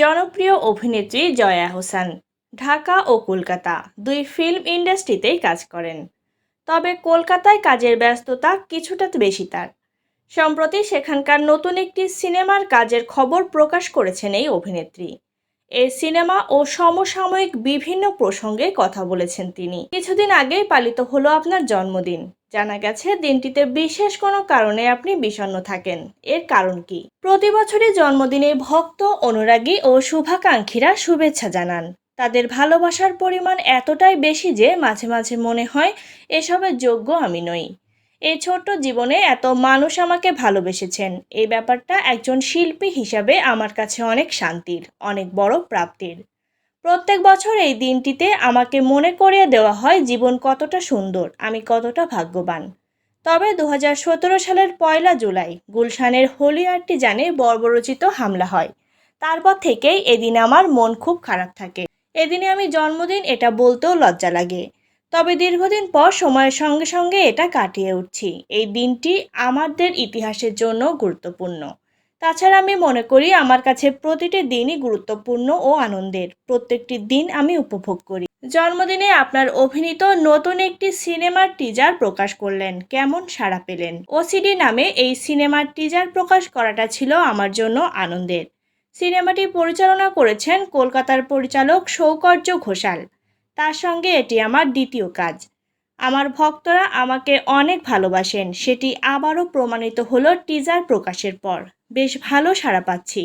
জনপ্রিয় অভিনেত্রী জয়া হোসেন। ঢাকা ও কলকাতা দুই ফিল্ম ইন্ডাস্ট্রিতেই কাজ করেন। তবে কলকাতায় কাজের ব্যস্ততা কিছুটা বেশি তার। সম্প্রতি সেখানকার নতুন একটি সিনেমার কাজের খবর প্রকাশ করেছেন এই অভিনেত্রী। এই সিনেমা ও সমসাময়িক বিভিন্ন প্রসঙ্গে কথা বলেছেন তিনি। কিছুদিন আগেই পালিত হলো আপনার জন্মদিন। জানা গেছে, দিনটিতে বিশেষ কোনো কারণে আপনি বিষণ্ণ থাকেন। এর কারণ কি? প্রতি বছরই জন্মদিনে ভক্ত, অনুরাগী ও শুভাকাঙ্ক্ষীরা শুভেচ্ছা জানান। তাদের ভালোবাসার পরিমাণ এতটাই বেশি যে মাঝে মাঝে মনে হয়, এসবের যোগ্য আমি নই। এই ছোট্ট জীবনে এত মানুষ আমাকে ভালোবেসেছেন। এই ব্যাপারটা একজন শিল্পী হিসাবে আমার কাছে অনেক শান্তির, অনেক বড় প্রাপ্তির। প্রত্যেক বছর এই দিনটিতে আমাকে মনে করিয়ে দেওয়া হয় জীবন কতটা সুন্দর, আমি কতটা ভাগ্যবান। তবে দু হাজার সতেরো সালের পয়লা জুলাই গুলশানের হোলি আর্টিজানে বর্বরচিত হামলা হয়। তারপর থেকেই এদিন আমার মন খুব খারাপ থাকে। এদিনে আমি জন্মদিন এটা বলতেও লজ্জা লাগে। তবে দীর্ঘদিন পর সময়ের সঙ্গে সঙ্গে এটা কাটিয়ে উঠছি। এই দিনটি আমাদের ইতিহাসের জন্য গুরুত্বপূর্ণ। তাছাড়া আমি মনে করি আমার কাছে প্রতিটি দিনই গুরুত্বপূর্ণ ও আনন্দের। প্রত্যেকটি দিন আমি উপভোগ করি। জন্মদিনে আপনার অভিনীত নতুন একটি সিনেমার টিজার প্রকাশ করলেন। কেমন সাড়া পেলেন? ওসিডি নামে এই সিনেমার টিজার প্রকাশ করাটা ছিল আমার জন্য আনন্দের। সিনেমাটি পরিচালনা করেছেন কলকাতার পরিচালক সৌকর্য ঘোষাল। তার সঙ্গে এটি আমার দ্বিতীয় কাজ। আমার ভক্তরা আমাকে অনেক ভালোবাসেন। সেটি আবারও প্রমাণিত হলো টিজার প্রকাশের পর। বেশ ভালো সাড়া পাচ্ছি।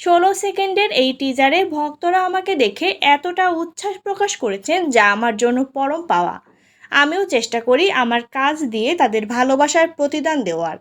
ষোলো সেকেন্ডের এই টিজারে ভক্তরা আমাকে দেখে এতটা উচ্ছ্বাস প্রকাশ করেছেন যা আমার জন্য পরম পাওয়া। আমিও চেষ্টা করি আমার কাজ দিয়ে তাদের ভালোবাসার প্রতিদান দেওয়ার।